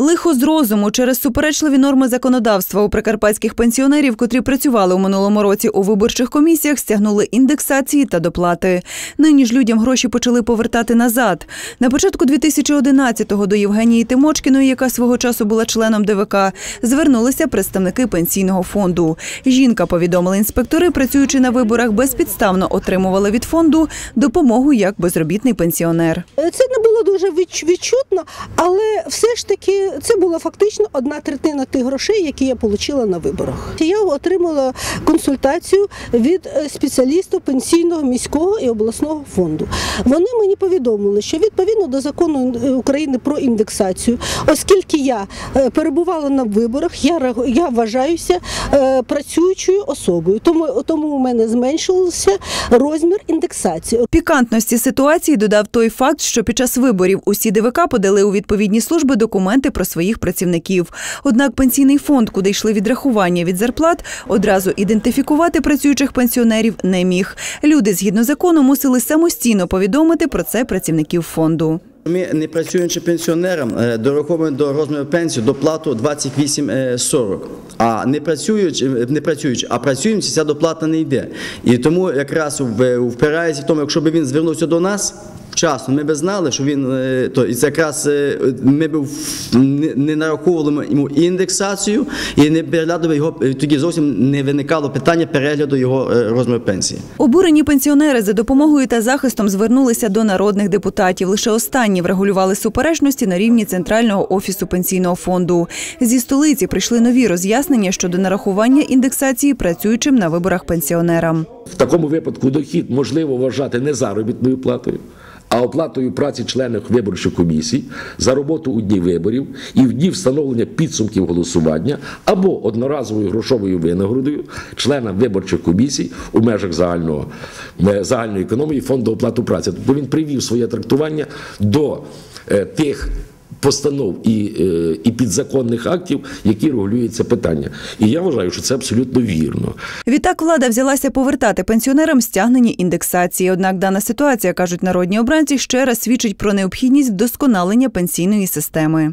Лихо з розуму через суперечливі норми законодавства у прикарпатських пенсіонерів, котрі працювали у минулому році у виборчих комісіях, стягнули індексації та доплати. Нині ж людям гроші почали повертати назад. На початку 2011-го до Євгенії Тимочкіної, яка свого часу була членом ДВК, звернулися представники пенсійного фонду. Жінка повідомила інспектори, працюючи на виборах, безпідставно отримувала від фонду допомогу як безробітний пенсіонер. Це не було дуже відчутно, але все ж таки це була фактично одна третина тих грошей, які я отримала на виборах. Я отримала консультацію від е, спеціалістів пенсійного міського і обласного фонду. Вони мені повідомили, що відповідно до закону е, України про індексацію, оскільки я е, перебувала на виборах, я я вважаюся працюючою особою. Тому тому у мене зменшився розмір індексації. Пікантності ситуації додав той факт, що під час виборів усі ДВК подали у відповідні служби документи про своїх працівників. Однак пенсійний фонд, куди йшли відрахування від зарплат, одразу ідентифікувати працюючих пенсіонерів не міг. Люди згідно закону мусили самостійно повідомити про це працівників фонду. Ми не працюючи пенсіонерам е, дораховуємо до розміру пенсії доплату 28,40. А не працюючи, не працюючи, а працюючи, ця доплата не йде. І тому якраз впирається в тому, якщо б він звернувся до нас. Вчасно ми б знали, що він е, то і це якраз е, ми б не, нараховували йому індексацію і не переглядали його е, тоді зовсім не виникало питання перегляду його розміру пенсії. Обурені пенсіонери за допомогою та захистом звернулися до народних депутатів. Лише останні врегулювали суперечності на рівні центрального офісу пенсійного фонду. Зі столиці прийшли нові роз'яснення щодо нарахування індексації працюючим на виборах пенсіонерам. В такому випадку дохід можливо вважати не заробітною платою, а оплатою праці членів виборчих комісій за роботу у дні виборів і в дні встановлення підсумків голосування або одноразовою грошовою винагородою членам виборчих комісій у межах загального, е, загальної економії фонду оплату праці. Тобто він привів своє трактування до е, тих. Постанов і, е, і підзаконних актів, які регулюють це питання, і я вважаю, що це абсолютно вірно. Відтак влада взялася повертати пенсіонерам стягнені індексації. Однак дана ситуація, кажуть народні обранці, ще раз свідчить про необхідність вдосконалення пенсійної системи.